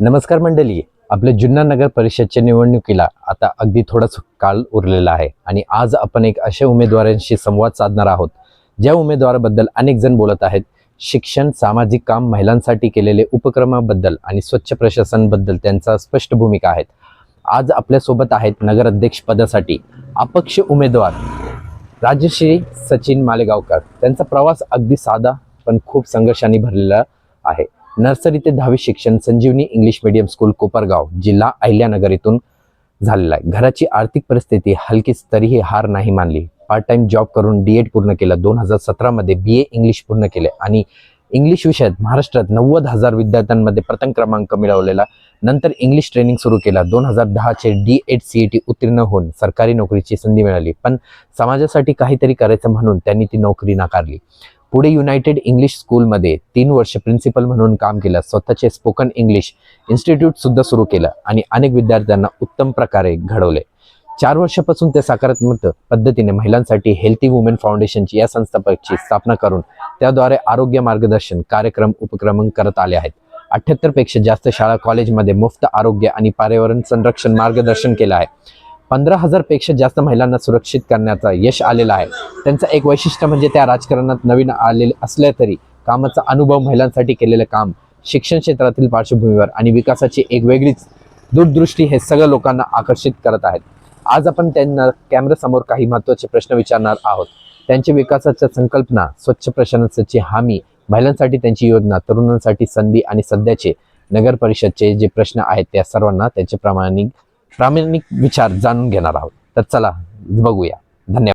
नमस्कार मंडळी. आपल्या जुन्ना नगर परिषदच्या निवडणुकीला आता अगदी थोडाच काळ उरलेला आहे आणि आज आपण एक अशा उमेदवारांशी संवाद साधणार आहोत ज्या उमेदवाराबद्दल अनेक जण बोलत आहेत. शिक्षण सामाजिक काम महिलांसाठी केलेले उपक्रमाबद्दल आणि स्वच्छ प्रशासनबद्दल त्यांचा स्पष्ट भूमिका आहेत. आज आपल्यासोबत आहेत नगराध्यक्ष पदासाठी अपक्ष उमेदवार राजश्री सचिन मालेगावकर. त्यांचा प्रवास अगदी साधा पण खूप संघर्षाने भरलेला आहे. नर्सरी ते दहावी शिक्षण Sanjivani English medium school Kopargaon जिल्हा अहिल्यानगर येथून झालेला आहे. घराची आर्थिक परिस्थिती हलकीच तरीही हार नाही मानली. पार्ट टाइम जॉब करून डी एड पूर्ण केलं. दोन हजार सतरामध्ये बी ए इंग्लिश पूर्ण केले आणि इंग्लिश विषयात महाराष्ट्रात नव्वद हजार विद्यार्थ्यांमध्ये प्रथम क्रमांक मिळवलेला. नंतर इंग्लिश ट्रेनिंग सुरू केला. दोन हजार दहाचे D Ed C E T उत्तीर्ण होऊन सरकारी नोकरीची संधी मिळाली. पण समाजासाठी काहीतरी करायचं म्हणून त्यांनी ती नोकरी नाकारली. पुढे युनायटेड इंग्लिश स्कूलमध्ये तीन वर्ष प्रिन्सिपल म्हणून काम केलं. स्वतःचे स्पोकन इंग्लिश इन्स्टिट्यूट सुद्धा सुरू केलं आणि अनेक विद्यार्थ्यांना उत्तम प्रकारे घडवले. चार वर्षापासून ते सकारात्मक पद्धतीने महिलांसाठी हेल्थी वुमेन फाउंडेशनची या संस्थापकची स्थापना करून त्याद्वारे आरोग्य मार्गदर्शन कार्यक्रम उपक्रम करत आले आहेत. अठ्ठ्याहत्तरपेक्षा जास्त शाळा कॉलेजमध्ये मुफ्त आरोग्य आणि पर्यावरण संरक्षण मार्गदर्शन केलं आहे. पंधरा हजारपेक्षा जास्त महिलांना सुरक्षित करण्याचा यश आलेला आहे. त्यांचं एक वैशिष्ट्य म्हणजे त्या राजकारणात नवीन आलेले असले तरी कामाचा अनुभव महिलांसाठी केलेलं काम शिक्षण क्षेत्रातील पार्श्वभूमीवर आणि विकासाची एक वेगळीच दूरदृष्टी हे सगळं लोकांना आकर्षित करत आहेत. आज आपण त्यांना कॅमेऱ्यासमोर काही महत्त्वाचे प्रश्न विचारणार आहोत. त्यांच्या विकासाच्या संकल्पना स्वच्छ प्रशासनाची हमी महिलांसाठी त्यांची योजना तरुणांसाठी संधी आणि सध्याचे नगर परिषदचे जे प्रश्न आहेत त्या सर्वांना त्यांचे प्रामाणिक प्रामाणिक विचार जाणून घेणार आहोत. तर चला बघूया. धन्यवाद.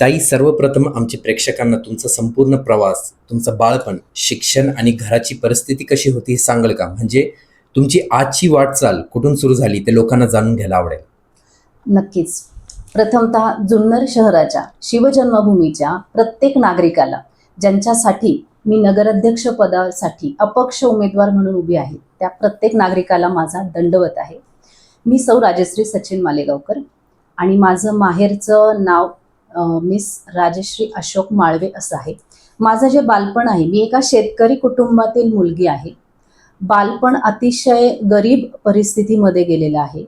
ताई सर्वप्रथम आमच्या प्रेक्षकांना तुमचा संपूर्ण प्रवास तुमचं बाळपण शिक्षण आणि घराची परिस्थिती कशी होती हे सांगाल का? म्हणजे तुमची आजची वाटचाल कुठून सुरू झाली ते लोकांना जाणून घ्यायला आवडेल. नक्कीच. प्रथमतः जुन्नर शहराच्या शिवजन्मभूमीच्या प्रत्येक नागरिकाला ज्यांच्यासाठी मी नगराध्यक्ष पदासाठी अपक्ष उमेदवार म्हणून उभी आहे त्या प्रत्येक नागरिकाला माझा दंडवत आहे. मी सौ राजश्री सचिन मालेगावकर आणि माझं माहेरचं नाव मिस राजश्री अशोक माळवे असं आहे. माझं जे बालपण आहे मी एका शेतकरी कुटुंबातील मुलगी आहे. बालपण अतिशय गरीब परिस्थितीमध्ये गेलेलं आहे.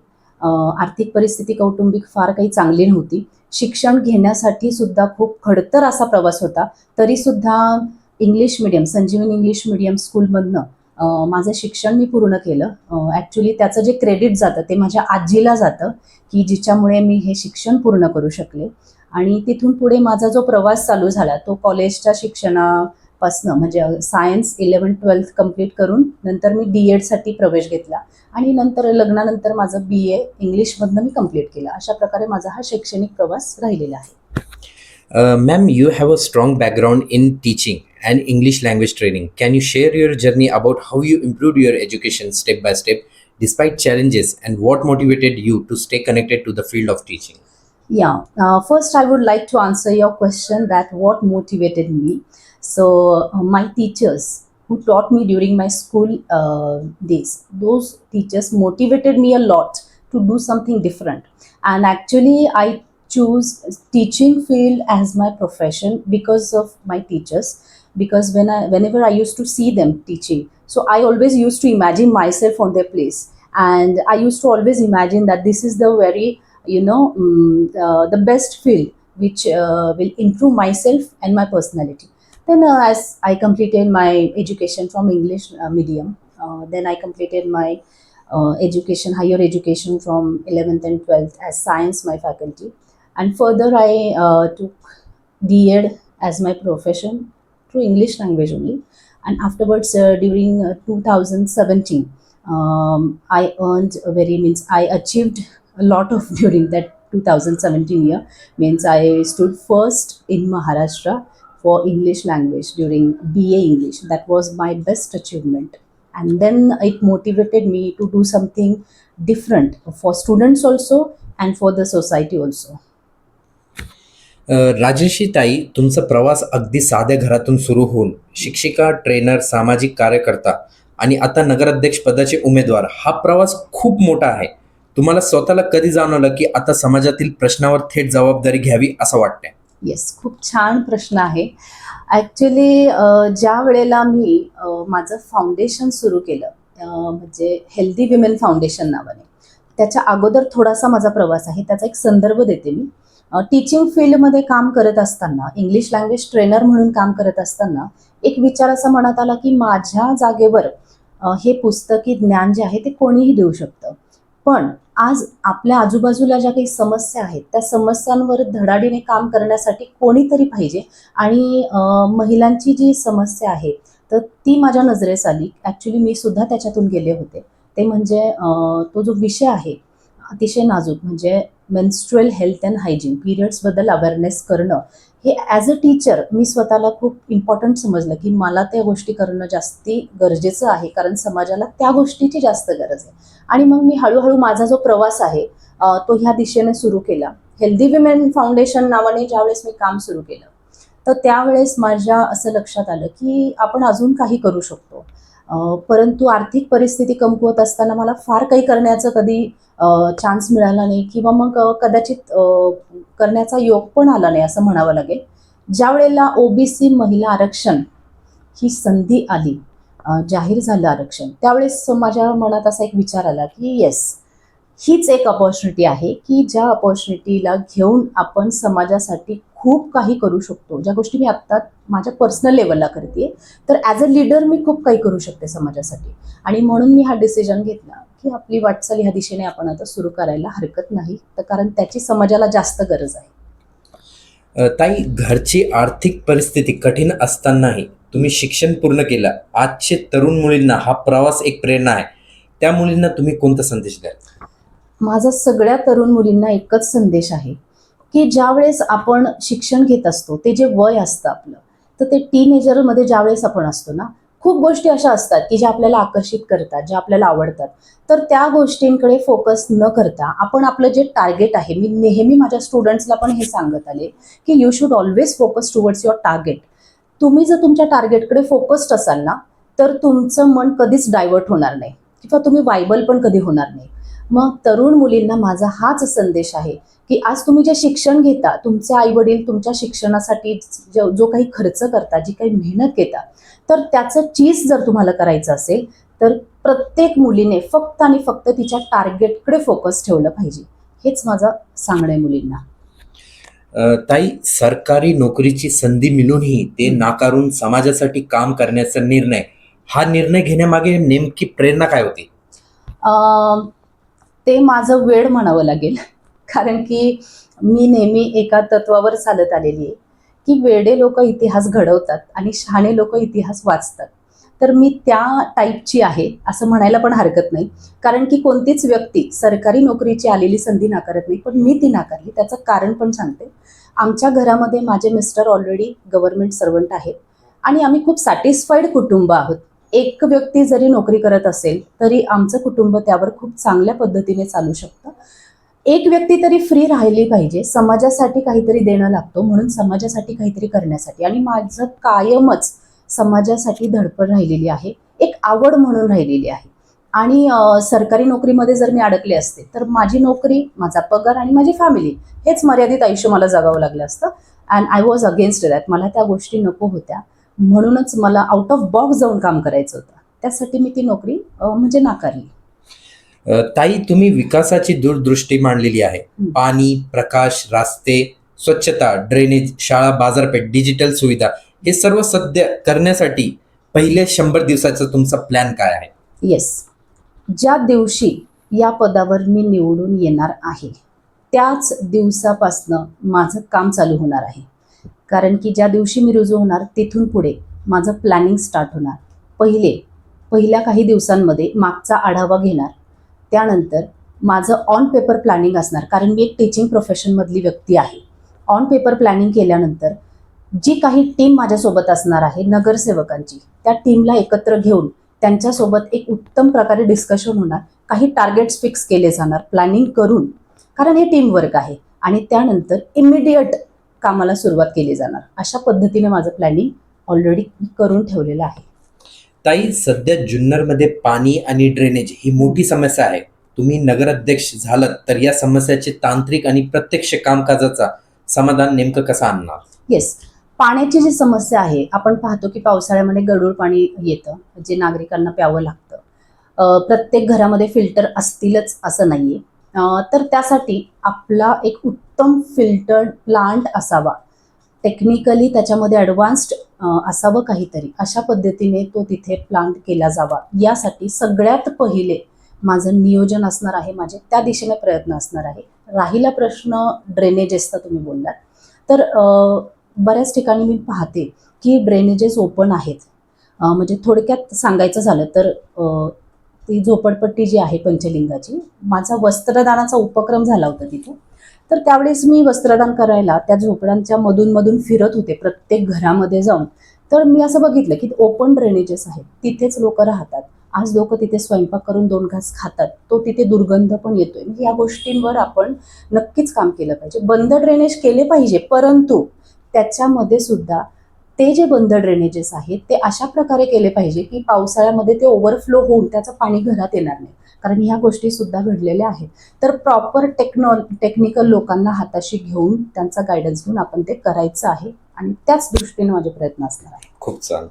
आर्थिक परिस्थिती कौटुंबिक फार काही चांगली नव्हती. शिक्षण घेण्यासाठी सुद्धा खूप खडतर असा प्रवास होता. तरीसुद्धा English medium Sanjivani English medium स्कूलमधनं माझं शिक्षण मी पूर्ण केलं. ॲक्च्युली त्याचं जे क्रेडिट जातं ते माझ्या आजीला जातं की जिच्यामुळे मी हे शिक्षण पूर्ण करू शकले. आणि तिथून पुढे माझा जो प्रवास चालू झाला तो कॉलेजच्या शिक्षणापासनं म्हणजे सायन्स इलेवन ट्वेल्थ कंप्लीट करून नंतर मी डी एडसाठी प्रवेश घेतला. आणि नंतर लग्नानंतर माझं बी ए इंग्लिशमधनं मी कंप्लीट केलं. अशा प्रकारे माझा हा शैक्षणिक प्रवास राहिलेला आहे. Ma'am you have a strong background in teaching and English language training. Can you share your journey about how you improved your education step by step despite challenges and what motivated you to stay connected to the field of teaching? Yeah, uh, first, I would like to answer your question that what motivated me. So, uh, my teachers who taught me during my school uh, days, those teachers motivated me a lot to do something different. And actually, I choose teaching field as my profession because of my teachers because when I, whenever I used to see them teaching, so I always used to imagine myself on their place, and I used to always imagine that this is the very you know uh, the best field which uh, will improve myself and my personality. Then uh, as i completed my education from english uh, medium uh, then i completed my uh, education higher education from 11th and 12th as science my faculty. And further i uh, took ded as my profession through english language only. And afterwards uh, during uh, 2017 um, i earned a very means i achieved a lot of during that 2017 year. Means i stood first in maharashtra for english language during ba english. That was my best achievement. And then it motivated me to do something different for students also and for the society also Rajeshi ताई तुमचा प्रवास अगदी साध्या घरातून सुरू होऊन शिक्षिका trainer सामाजिक कार्यकर्ता आणि आता नगराध्यक्ष पदाचे उमेदवार हा प्रवास खूप मोठा आहे. तुम्हाला स्वतःला कधी जाणवलं की आता समाजातील प्रश्नावर थेट जबाबदारी घ्यावी असं वाटतंय? येस खूप छान प्रश्न आहे. ॲक्च्युली ज्या वेळेला मी माझं फाउंडेशन सुरू केलं म्हणजे हेल्दी विमेन फाउंडेशन नावाने त्याच्या अगोदर थोडासा माझा प्रवास आहे. त्याचा एक संदर्भ देते मी. टीचिंग फील्डमध्ये काम करत असताना इंग्लिश लँग्वेज ट्रेनर म्हणून काम करत असताना एक विचार असा मनात आला की माझ्या जागेवर हे पुस्तकी ज्ञान जे आहे ते कोणीही देऊ शकतं. पण आज आपल्या आजूबाजूला ज्या काही समस्या आहेत त्या समस्यांवर धडाडीने काम करण्यासाठी कोणीतरी पाहिजे आणि महिलांची जी समस्या आहे तर ती माझ्या नजरेस आली. ॲक्च्युली मी सुद्धा त्याच्यातून गेले होते. ते म्हणजे तो जो विषय आहे अतिशय नाजूक. म्हणजे मेन्स्ट्रुअल हेल्थ अँड हायजीन पिरियड्सबद्दल अवेअरनेस करणं. हे ॲज अ टीचर मी स्वतःला खूप इम्पॉर्टंट समजलं की मला त्या गोष्टी करणं जास्ती गरजेचं आहे कारण समाजाला त्या गोष्टीची जास्त गरज आहे. आणि मग मी हळूहळू माझा जो प्रवास आहे तो ह्या दिशेने सुरू केला. हेल्दी विमेन फाउंडेशन नावाने ज्यावेळेस मी काम सुरू केलं तर त्यावेळेस माझ्या असं लक्षात आलं की आपण अजून काही करू शकतो. परंतु आर्थिक परिस्थिती कमकुवत असताना मला फार काही करण्याचं कधी चान्स मिळाला नाही किंवा मग कदाचित करण्याचा योग पण आला नाही असं म्हणावं लागेल. ज्या वेळेला ओबीसी महिला आरक्षण ही संधी आली जाहीर झालं आरक्षण त्यावेळेस माझ्या मनात असा एक विचार आला की येस हीच एक अपॉर्च्युनिटी आहे की ज्या अपॉर्च्युनिटीला घेऊन आपण समाजासाठी खूप काही करू शकतो. ज्या गोष्टी मी आत्ता माझ्या पर्सनल लेवलला करते तर ॲज अ लीडर मी खूप काही करू शकते समाजासाठी. आणि म्हणून मी हा डिसिजन घेतला की आपली वाटचाल ह्या दिशेने आपण आता सुरू करायला हरकत नाही. तर कारण त्याची समाजाला जास्त गरज आहे. ताई घरची आर्थिक परिस्थिती कठीण असतानाही तुम्ही शिक्षण पूर्ण केलं. आजचे तरुण मुलींना हा प्रवास एक प्रेरणा आहे. त्या मुलींना तुम्ही कोणता संदेश द्याल? माझा सगळ्या तरुण मुलींना एकच संदेश आहे की ज्यावेळेस आपण शिक्षण घेत असतो ते जे वय असतं आपलं तर ते टीनेजरमध्ये ज्यावेळेस आपण असतो ना खूप गोष्टी अशा असतात की ज्या आपल्याला आकर्षित करतात ज्या आपल्याला आवडतात. तर त्या गोष्टींकडे फोकस न करता आपण आपलं जे टार्गेट आहे मी नेहमी माझ्या स्टुडंट्सला पण हे सांगत आले की you should always focus towards your target तुम्ही जर तुमच्या टार्गेटकडे फोकस्ड असाल ना तर तुमचं मन कधीच डायव्हर्ट होणार नाही. किंवा तुम्ही वायबल पण कधी होणार नाही. मग तरुण मुलींना माझा हाच संदेश आहे की आज तुम्ही जे शिक्षण घेता तुमचे आई वडील तुमच्या शिक्षणासाठी जो जो काही खर्च करतात जी काही मेहनत घेता तर त्याचं चीज जर तुम्हाला करायचं असेल तर प्रत्येक मुलीने फक्त आणि फक्त तिच्या टार्गेटकडे फोकस ठेवलं पाहिजे. हेच माझं सांगणं आहे मुलींना. ताई सरकारी नोकरीची संधी मिळूनही ते नाकारून समाजासाठी काम करण्याचा निर्णय हा निर्णय घेण्यामागे नेमकी प्रेरणा काय होती? अं, ते माझं वेळ म्हणावं लागेल. कारण की मी नेहमी एका तत्वावर चालत आलेली आहे की वेडे लोक इतिहास घडवतात आणि शहाणे लोक इतिहास वाचतात. तर मी त्या टाईपची आहे असं म्हणायला पण हरकत नाही. कारण की कोणतीच व्यक्ती सरकारी नोकरीची आलेली संधी नाकारत नाही पण मी ती नाकारली. त्याचं कारण पण सांगते. आमच्या घरामध्ये माझे मिस्टर ऑलरेडी गव्हर्नमेंट सर्वंट आहेत. आणि आम्ही खूप सॅटिस्फाईड कुटुंब आहोत. एक व्यक्ती जरी नोकरी करत असेल तरी आमचं कुटुंब त्यावर खूप चांगल्या पद्धतीने चालू शकतं. एक व्यक्ती तरी फ्री राहिली पाहिजे समाजासाठी काहीतरी देणं लागतो म्हणून समाजासाठी काहीतरी करण्यासाठी. आणि माझं कायमच समाजासाठी धडपड राहिलेली आहे एक आवड म्हणून राहिलेली आहे. आणि सरकारी नोकरीमध्ये जर मी अडकले असते तर माझी नोकरी माझा पगार आणि माझी फॅमिली हेच मर्यादित आयुष्य मला जगावं लागलं असतं. And I was against that मला त्या गोष्टी नको होत्या. म्हणूनच मला आउट ऑफ बॉक्स जाऊन काम करायचं होतं. त्यासाठी मी ती नोकरी म्हणजे नाकारली. ताई तुम्ही विकासाची दूरदृष्टी मांडलेली आहे. पाणी प्रकाश रस्ते स्वच्छता ड्रेनेज शाळा बाजारपेठ डिजिटल सुविधा हे सर्व सध्या करण्यासाठी पहिले शंभर दिवसाचा तुमचा प्लॅन काय आहे? येस ज्या दिवशी या पदावर मी निवडून येणार आहे त्याच दिवसापासनं माझं काम चालू होणार आहे. कारण की ज्या दिवशी मी रुजू होणार तिथून पुढे माझं प्लॅनिंग स्टार्ट होणार. पहिले पहिल्या काही दिवसांमध्ये मागचा आढावा घेणार. त्यानंतर माझं ऑन पेपर प्लॅनिंग असणार कारण मी एक टीचिंग प्रोफेशनमधली व्यक्ती आहे. ऑन पेपर प्लॅनिंग केल्यानंतर जी काही टीम माझ्यासोबत असणार आहे नगरसेवकांची त्या टीमला एकत्र घेऊन त्यांच्यासोबत एक उत्तम प्रकारे डिस्कशन होणार. काही टार्गेट्स फिक्स केले जाणार प्लॅनिंग करून. कारण हे टीम वर्क आहे. आणि त्यानंतर इमिडिएट कामाला सुरुवात केली जाणार. अशा पद्धतीने माझं प्लॅनिंग ऑलरेडी करून ठेवलेलं आहे. ताई सध्या जुन्नरमध्ये पाणी आणि ड्रेनेज ही मोठी समस्या आहे. तुम्ही नगराध्यक्ष झालात तर या समस्याचे तांत्रिक आणि प्रत्यक्ष कामकाजाचा समाधान नेमकं कसं आणणार? येस पाण्याची जी समस्या आहे आपण पाहतो की पावसाळ्यामध्ये गढूळ पाणी येतं जे नागरिकांना प्यावं लागतं. प्रत्येक घरामध्ये फिल्टर असतीलच असं नाहीये. तर त्यासाठी आपला एक उत्तम फिल्टर्ड प्लांट असावा. टेक्निकली त्याच्यामध्ये ॲडव्हान्स्ड असावं काहीतरी. अशा पद्धतीने तो तिथे प्लांट केला जावा. यासाठी सगळ्यात पहिले माझं नियोजन असणार आहे माझे त्या दिशेने प्रयत्न असणार आहे. राहिला प्रश्न ड्रेनेजेसचा तुम्ही बोललात. तर बऱ्याच ठिकाणी मी पाहते की ड्रेनेजेस ओपन आहेत. म्हणजे थोडक्यात सांगायचं झालं तर ती झोपडपट्टी जी आहे पंचलिंगाची माझा वस्त्रदानाचा उपक्रम झाला होता तिथे. तर त्यावेळेस मी वस्त्रदान करायला त्या झोपड्यांच्या मधून मधून फिरत होते प्रत्येक घरामध्ये जाऊन. तर मी असं बघितलं की ओपन ड्रेनेजेस आहेत तिथेच लोक राहतात. आज लोक तिथे स्वयंपाक करून दोन घास खातात तो तिथे दुर्गंध पण येतोय. म्हणजे या गोष्टींवर आपण नक्कीच काम केलं पाहिजे. बंद ड्रेनेज केले पाहिजे परंतु त्याच्यामध्ये सुद्धा ते जे बंद ड्रेनेजेस आहेत ते अशा प्रकारे केले पाहिजे की पावसाळ्यामध्ये ते ओव्हरफ्लो होऊन त्याचं पाणी घरात येणार नाही. कारण ह्या गोष्टी सुद्धा घडलेल्या आहेत. तर प्रॉपर टेक्नॉ टेक्निकल लोकांना हाताशी घेऊन त्यांचा गायडन्स घेऊन आपण ते करायचं आहे आणि त्याच दृष्टीने माझे प्रयत्न असणार आहे खूप छान.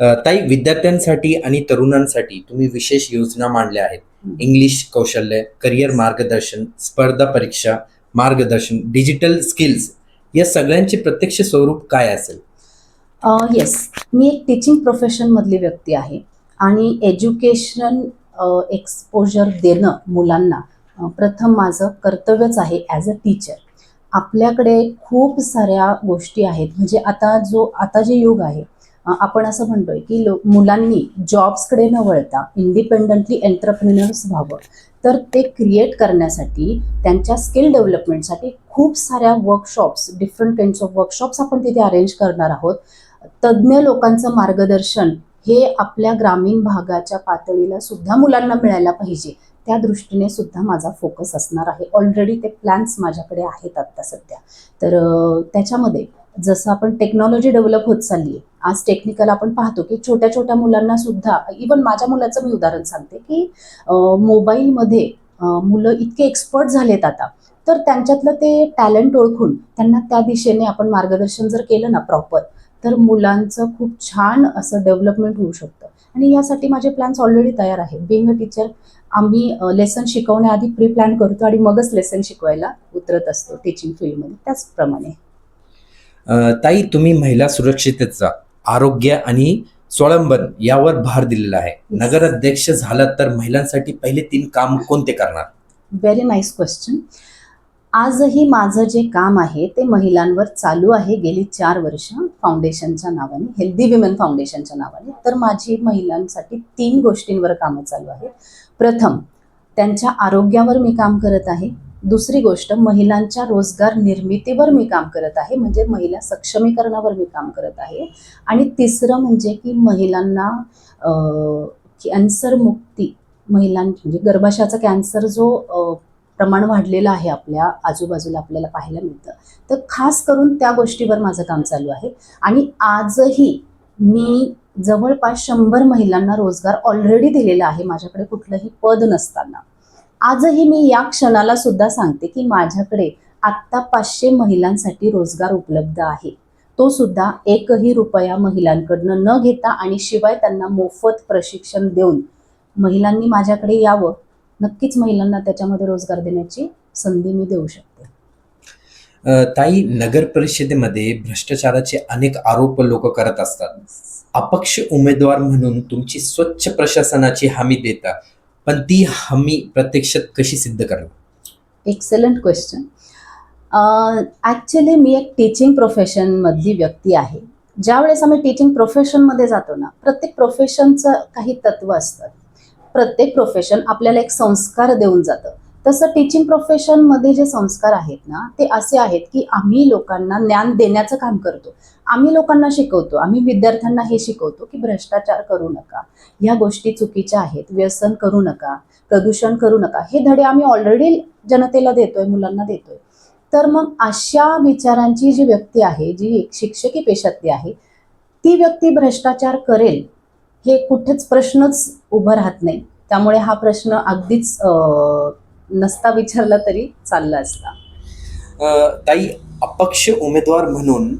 अ, ताई विद्यार्थ्यांसाठी आणि तरुणांसाठी तुम्ही विशेष योजना मांडल्या आहेत. इंग्लिश कौशल्य करिअर मार्गदर्शन स्पर्धा परीक्षा मार्गदर्शन डिजिटल स्किल्स या सगळ्यांचे प्रत्यक्ष स्वरूप काय असेल? येस मी एक टीचिंग प्रोफेशनमधली व्यक्ती आहे. आणि एज्युकेशन एक्सपोजर देणं मुलांना प्रथम माझं कर्तव्यच आहे ॲज अ टीचर आपल्याकडे खूप साऱ्या गोष्टी आहेत. म्हणजे आता जो आता जे युग आहे आपण असं म्हणतोय की लो मुलांनी जॉब्सकडे न वळता इंडिपेंडंटली एंटरप्रिनर्स व्हावं. तर ते क्रिएट करण्यासाठी त्यांच्या स्किल डेव्हलपमेंटसाठी खूप साऱ्या workshops different kinds of workshops आपण तिथे अरेंज करणार आहोत. तज्ज्ञ लोकांचं मार्गदर्शन हे आपल्या ग्रामीण भागाच्या पातळीला सुद्धा मुलांना मिळायला पाहिजे. त्या दृष्टीने सुद्धा माझा फोकस असणार आहे. ऑलरेडी ते प्लॅन्स माझ्याकडे आहेत आत्ता सध्या. तर त्याच्यामध्ये जसं आपण टेक्नॉलॉजी डेव्हलप होत चालली आहे आज टेक्निकल आपण पाहतो की छोट्या छोट्या मुलांना सुद्धा इवन माझ्या मुलाचं मी उदाहरण सांगते की मोबाईलमध्ये मुलं इतके एक्सपर्ट झालेत आता. तर त्यांच्यातलं ते टॅलेंट ओळखून त्यांना त्या दिशेने आपण मार्गदर्शन जर केलं ना प्रॉपर तर मुलांचं खूप छान असं डेव्हलपमेंट होऊ शकतं. आणि यासाठी माझे प्लॅन्स ऑलरेडी तयार आहे बिंग अ टीचर आम्ही लेसन शिकवण्याआधी प्री प्लॅन करतो आणि मगच लेसन शिकवायला उतरत असतो टीचिंग फील्डमध्ये त्याचप्रमाणे. ताई तुम्ही महिला सुरक्षिततेचा आरोग्य आणि स्वलंबन यावर भार दिलेला आहे. नगराध्यक्ष झाला तर महिलांसाठी पहिले तीन काम कोणते करणार? व्हेरी नाईस क्वेश्चन आजही माझं जे काम आहे ते महिलांवर चालू आहे. गेली चार वर्ष फाउंडेशनच्या नावाने हेल्दी विमेन फाउंडेशनच्या नावाने. तर माझी महिलांसाठी तीन गोष्टींवर कामं चालू आहेत. प्रथम त्यांच्या आरोग्यावर मी काम करत आहे. दुसरी गोष्ट महिलांच्या रोजगार निर्मितीवर मी काम करत आहे. म्हणजे महिला सक्षमीकरणावर मी काम करत आहे. आणि तिसरं म्हणजे की महिलांना कॅन्सर मुक्ती महिलां म्हणजे गर्भाशयाचा कॅन्सर जो प्रमाण वाढलेलं आहे आपल्या आजूबाजूला आपल्याला पाहायला मिळतं. तर खास करून त्या गोष्टीवर माझं काम चालू आहे. आणि आजही मी जवळपास शंभर महिलांना रोजगार ऑलरेडी दिलेला आहे माझ्याकडे कुठलंही पद नसताना. आजही मी या क्षणाला सुद्धा सांगते की माझ्याकडे आत्ता पाचशे महिलांसाठी रोजगार उपलब्ध आहे. तो सुद्धा एकही रुपया महिलांकडनं न घेता आणि शिवाय त्यांना मोफत प्रशिक्षण देऊन महिलांनी माझ्याकडे यावं नक्कीच महिलांना त्याच्यामध्ये रोजगार देण्याची संधी मी देऊ शकते. ताई नगर परिषदेमध्ये भ्रष्टाचाराचे अनेक आरोप लोक करत असतात. अपक्ष उमेदवार म्हणून तुमची स्वच्छ प्रशासनाची हमी देता पण ती हमी प्रत्यक्षात कशी सिद्ध करणार एक्सलंट क्वेश्चन ॲक्च्युली मी एक टीचिंग प्रोफेशनमधली व्यक्ती आहे. ज्यावेळेस आम्ही टीचिंग प्रोफेशनमध्ये जातो ना प्रत्येक प्रोफेशनचं काही तत्व असतं प्रत्येक प्रोफेशन आपल्याला एक संस्कार देऊन जातं. तसं टीचिंग प्रोफेशनमध्ये जे संस्कार आहेत ना ते असे आहेत की आम्ही लोकांना ज्ञान देण्याचं काम करतो. आम्ही लोकांना शिकवतो. आम्ही विद्यार्थ्यांना हे शिकवतो की भ्रष्टाचार करू नका. ह्या गोष्टी चुकीच्या आहेत. व्यसन करू नका. प्रदूषण करू नका. हे धडे आम्ही ऑलरेडी जनतेला देतोय मुलांना देतोय. तर मग अशा विचारांची जी व्यक्ती आहे जी एक शिक्षकी पेशातली आहे ती व्यक्ती भ्रष्टाचार करेल. हे कुठेच प्रश्नच उभं राहत नाही. त्यामुळे हा प्रश्न अगदीच नसता विचारला तरी चालला असता. ताई अपक्ष उमेदवार म्हणून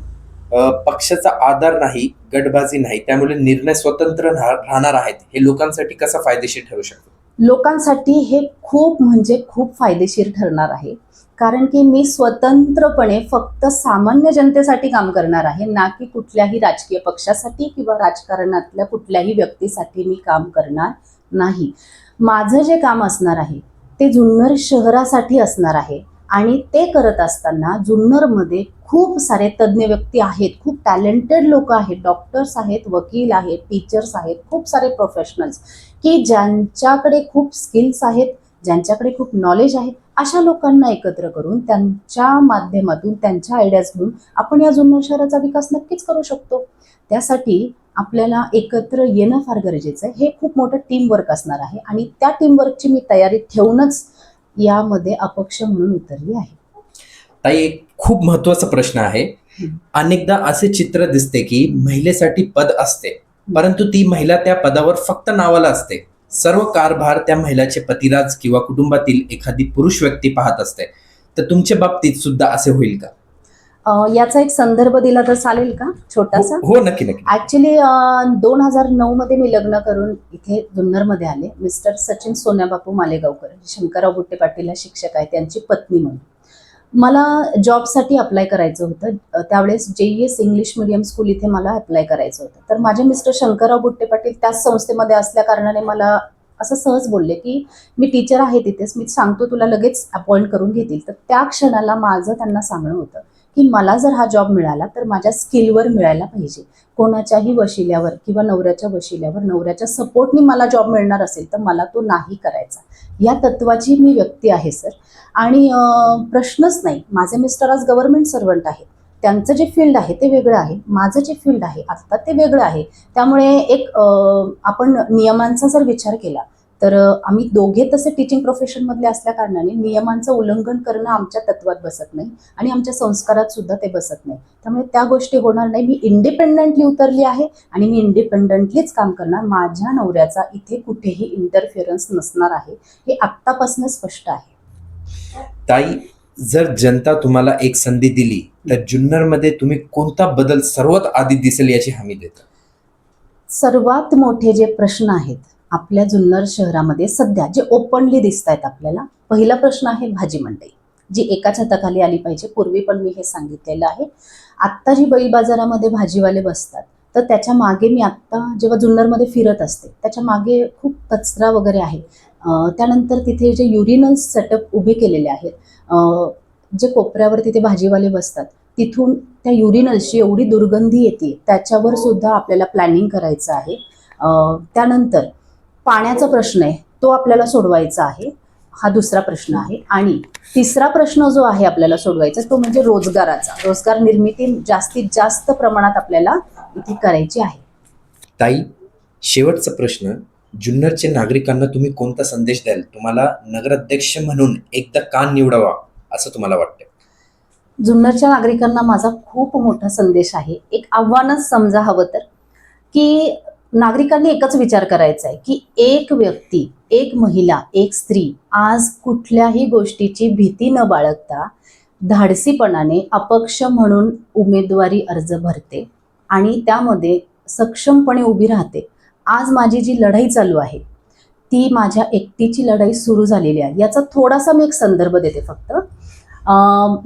पक्षाचा आधार नाही गटबाजी नाही त्यामुळे निर्णय स्वतंत्र राह- राहणार आहेत हे लोकांसाठी कसं फायदेशीर ठरू शकतो? लोकांसाठी हे खूप म्हणजे खूप फायदेशीर ठरणार आहे. कारण की मी स्वतंत्रपणे फक्त सामान्य जनतेसाठी काम करणार आहे ना की कुठल्याही राजकीय पक्षासाठी किंवा राजकारणातल्या कुठल्याही व्यक्तीसाठी मी काम करणार नाही. माझं जे काम असणार आहे ते जुन्नर शहरासाठी असणार आहे आणि ते करत असताना जुन्नरमध्ये खूप सारे तज्ज्ञ व्यक्ती आहेत खूप टॅलेंटेड लोक आहेत डॉक्टर्स आहेत वकील आहेत टीचर्स आहेत खूप सारे प्रोफेशनल्स की ज्यांच्याकडे खूप स्किल्स आहेत ज्यांच्याकडे खूप नॉलेज आहे अशा लोकांना एकत्र करून त्यांच्या माध्यमातून त्यांच्या आयडियाज घेऊन आपण या जुन्नर शहराचा विकास नक्कीच करू शकतो. त्यासाठी आपल्याला एकत्र येणं फार गरजेचं आहे. हे खूप मोठं टीमवर्क असणार आहे आणि त्या टीमवर्कची मी तयारी ठेवूनच यामध्ये अपक्ष म्हणून उतरली आहे. ताई एक खूप महत्त्वाचा प्रश्न आहे. अनेकदा असे चित्र दिसते की महिलेसाठी पद असते परंतु ती महिला त्या पदावर फक्त नावाला असते. सर्व कारभार त्या महिलाचे पतिराज किंवा कुटुंबातील एखादी पुरुष व्यक्ती पाहत असते. तर तुमच्या बाबतीत सुद्धा असे होईल का? अं, याचा एक संदर्भ दिला तर चालेल का? छोटासा? हो हो, नक्की नक्की. ॲक्च्युली दोन हजार नऊ मध्ये मी लग्न करून इथे जुन्नरमध्ये आले. मिस्टर सचिन सोन्याबापू मालेगावकर शंकरराव बुट्टे पाटील या शिक्षक आहेत त्यांची पत्नी म्हणून. मला जॉबसाठी अप्लाय करायचं होतं. त्यावेळेस जे एस इंग्लिश मिडियम स्कूल इथे मला अप्लाय करायचं होतं. तर माझे मिस्टर शंकरराव बुट्टे पाटील त्याच संस्थेमध्ये असल्या कारणाने मला असं सहज बोलले की मी टीचर आहे तिथेच मी सांगतो तुला लगेच अपॉइंट करून घेतील. तर त्या क्षणाला माझं त्यांना सांगणं होतं. की मला जर हा जॉब मिळाला तर माझ्या स्किलवर मिळायला पाहिजे. कोणाच्याही वशिल्यावर किंवा नवऱ्याच्या वशिल्यावर नवऱ्याच्या सपोर्टनी मला जॉब मिळणार असेल तर मला तो नाही करायचा. या तत्वाची मी व्यक्ती आहे सर आणि प्रश्नच नाही. माझे मिस्टर आज गव्हर्नमेंट सर्वंट आहेत. त्यांचं जे फील्ड आहे ते वेगळं आहे. माझं जे फील्ड आहे आत्ता ते वेगळं आहे. त्यामुळे एक आपण नियमांचा जर विचार केला तर आम्ही दोघे तसे टीचिंग प्रोफेशनमधले असल्या कारणाने नियमांचं उल्लंघन करणं आमच्या तत्वात बसत नाही आणि आमच्या संस्कारात सुद्धा ते बसत नाही. त्यामुळे त्या गोष्टी होणार नाही. मी इंडिपेंडंटली उतरली आहे आणि मी इंडिपेंडंटलीच काम करणार. माझ्या नवऱ्याचा इथे कुठेही इंटरफिअरन्स नसणार आहे. हे आत्तापासून स्पष्ट आहे. ताई जर जनता तुम्हाला एक संधी दिली तर जुन्नरमध्ये तुम्ही कोणता बदल सर्वात आधी दिसेल याची हमी देता? सर्वात मोठे जे प्रश्न आहेत आपल्या जुन्नर शहरामध्ये सध्या जे ओपनली दिसत आहेत आपल्याला पहिला प्रश्न आहे भाजी मंडई जी एका छताखाली आली पाहिजे. पूर्वी पण मी हे सांगितलेलं आहे. आत्ता जी बैल बाजारामध्ये भाजीवाले बसतात तर त्याच्यामागे मी आत्ता जेव्हा जुन्नरमध्ये फिरत असते त्याच्यामागे खूप कचरा वगैरे आहे. त्यानंतर तिथे जे युरिनल सेटअप उभे केलेले आहेत जे कोपऱ्यावर तिथे भाजीवाले बसतात तिथून त्या युरिनलची एवढी दुर्गंधी येते त्याच्यावर सुद्धा आपल्याला प्लॅनिंग करायचं आहे. त्यानंतर पाण्याचा प्रश्न आहे तो आपल्याला सोडवायचा आहे. हा दुसरा प्रश्न आहे. आणि तिसरा प्रश्न जो आहे आपल्याला सोडवायचा तो म्हणजे रोजगाराचा. रोजगार निर्मिती जास्तीत जास्त प्रमाणात आपल्याला इथे करायची आहे. ताई शेवटचा प्रश्न. जुन्नरचे नागरिकांना तुम्ही कोणता संदेश द्याल? तुम्हाला नगराध्यक्ष म्हणून एकदा का निवडावा असं तुम्हाला वाटतं जुन्नरच्या नागरिकांना माझा खूप मोठा संदेश आहे. एक आव्हानच समजा हवं तर. की नागरिकांनी एकच विचार करायचा आहे की एक व्यक्ती एक महिला एक स्त्री आज कुठल्याही गोष्टीची भीती न बाळगता धाडसीपणाने अपक्ष म्हणून उमेदवारी अर्ज भरते आणि त्यामध्ये सक्षमपणे उभी राहते. आज माझी जी लढाई चालू आहे ती माझ्या एकटीची लढाई सुरू झालेली आहे. याचा थोडासा मी एक संदर्भ देते फक्त.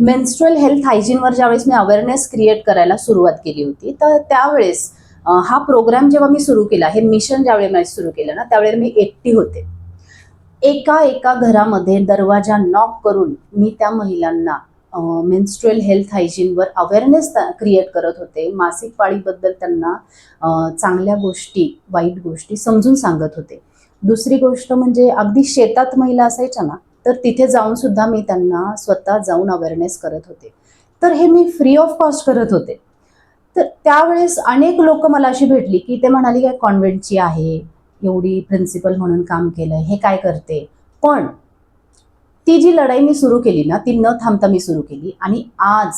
मेन्स्ट्रल हेल्थ हायजीनवर ज्यावेळेस मी अवेअरनेस क्रिएट करायला सुरुवात केली होती तर त्यावेळेस हा प्रोग्राम जेव्हा मी सुरू केला हे मिशन ज्यावेळी मी सुरू केलं ना त्यावेळेला मी एकटी होते. एका एका घरामध्ये दरवाजा नॉक करून मी त्या महिलांना मेन्स्ट्रुअल हेल्थ हायजीनवर अवेअरनेस क्रिएट करत होते. मासिक पाळीबद्दल त्यांना चांगल्या गोष्टी वाईट गोष्टी समजून सांगत होते. दुसरी गोष्ट म्हणजे अगदी शेतात महिला असायच्या ना तर तिथे जाऊन सुद्धा मी त्यांना स्वतः जाऊन अवेअरनेस करत होते. तर हे मी फ्री ऑफ कॉस्ट करत होते. तर त्यावेळेस अनेक लोक मला अशी भेटली की ते म्हणाली काय कॉन्व्हेंटची आहे एवढी प्रिन्सिपल म्हणून काम केलं हे काय करते? पण ती जी लढाई मी सुरू केली ना ती न थांबता मी सुरू केली. आणि आज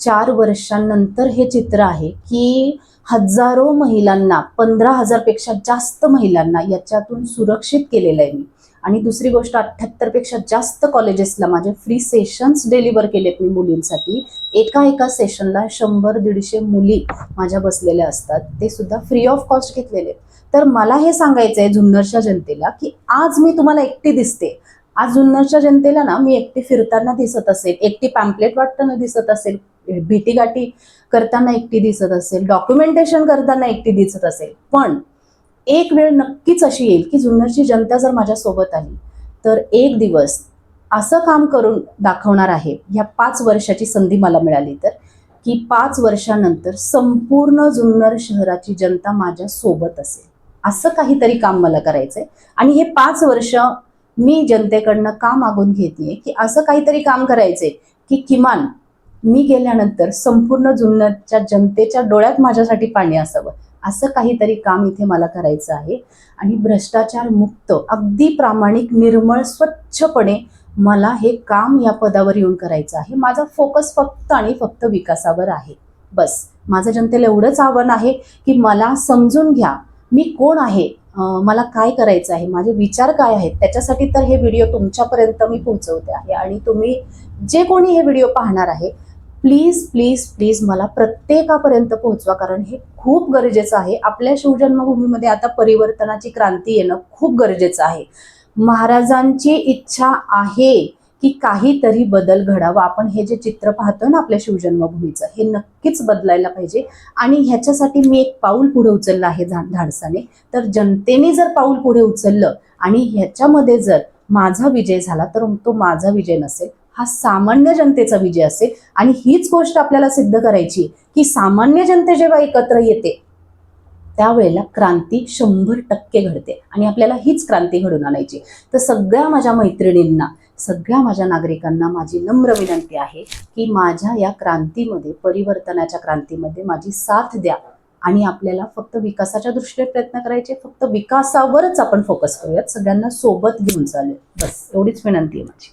चार वर्षांनंतर हे चित्र आहे की हजारो महिलांना पंधरा हजारपेक्षा जास्त महिलांना याच्यातून सुरक्षित केलेलं आहे मी. आणि दुसरी गोष्ट अठ्ठ्याहत्तरपेक्षा जास्त कॉलेजेसला माझे फ्री सेशन्स डिलिव्हर केलेत मी मुलींसाठी. एका एका सेशनला शंभर दीडशे मुली माझ्या बसलेल्या असतात. ते सुद्धा फ्री ऑफ कॉस्ट घेतलेले आहेत. तर मला हे सांगायचं आहे जुन्नरच्या जनतेला की आज मी तुम्हाला एकटी दिसते. आज जुन्नरच्या जनतेला ना मी एकटी फिरताना दिसत असेल एकटी पॅम्पलेट वाटताना दिसत असेल भेटीगाठी करताना एकटी दिसत असेल डॉक्युमेंटेशन करताना एकटी दिसत असेल. पण एक वेळ नक्कीच अशी येईल की जुन्नरची जनता जर माझ्यासोबत आली तर एक दिवस असं काम करून दाखवणार आहे ह्या पाच वर्षाची संधी मला मिळाली तर की पाच वर्षानंतर संपूर्ण जुन्नर शहराची जनता माझ्या सोबत असेल. असं काहीतरी काम मला करायचंय. आणि हे पाच वर्ष मी जनतेकडनं का मागून घेते की असं काहीतरी काम करायचंय की किमान मी गेल्यानंतर संपूर्ण जुन्नरच्या जनतेच्या डोळ्यात माझ्यासाठी पाणी असावं. असं काहीतरी काम इथे मला करायचं आहे. आणि भ्रष्टाचार मुक्त अगदी प्रामाणिक निर्मळ स्वच्छपणे मला हे काम या पदावर येऊन करायचं आहे. माझा फोकस फक्त आणि फक्त विकासावर आहे. बस. माझं जनतेला एवढंच आव्हान आहे की मला समजून घ्या मी कोण आहे? मला काय करायचं आहे? माझे विचार काय आहेत? त्याच्यासाठी तर हे व्हिडिओ तुमच्यापर्यंत मी पोहोचवते आहे. आणि तुम्ही जे कोणी हे व्हिडिओ पाहणार आहे प्लीज प्लीज प्लीज मला प्रत्येकापर्यंत पोहोचवा कारण हे खूप गरजेचं आहे. आपल्या शिवजन्मभूमीमध्ये आता परिवर्तनाची क्रांती येणं खूप गरजेचं आहे. महाराजांची इच्छा आहे की काहीतरी बदल घडावा. आपण हे जे चित्र पाहतो ना आपल्या शिवजन्मभूमीचं हे नक्कीच बदलायला पाहिजे. आणि ह्याच्यासाठी मी एक पाऊल पुढे उचललं आहे धाडसाने. तर जनतेने जर पाऊल पुढे उचललं आणि ह्याच्यामध्ये जर माझा विजय झाला तर तो माझा विजय नसेल. हा सामान्य जनतेचा विजय असेल आणि हीच गोष्ट आपल्याला सिद्ध करायची की सामान्य जनते जेव्हा एकत्र येते त्यावेळेला क्रांती शंभर टक्के घडते आणि आपल्याला हीच क्रांती घडून आणायची तर सगळ्या माझ्या मैत्रिणींना सगळ्या माझ्या नागरिकांना माझी नम्र विनंती आहे की माझ्या या क्रांतीमध्ये परिवर्तनाच्या क्रांतीमध्ये माझी साथ द्या आणि आपल्याला फक्त विकासाच्या दृष्टीने प्रयत्न करायचे फक्त विकासावरच आपण फोकस करूयात. सगळ्यांना सोबत घेऊन चालूयात. बस एवढीच विनंती आहे माझी.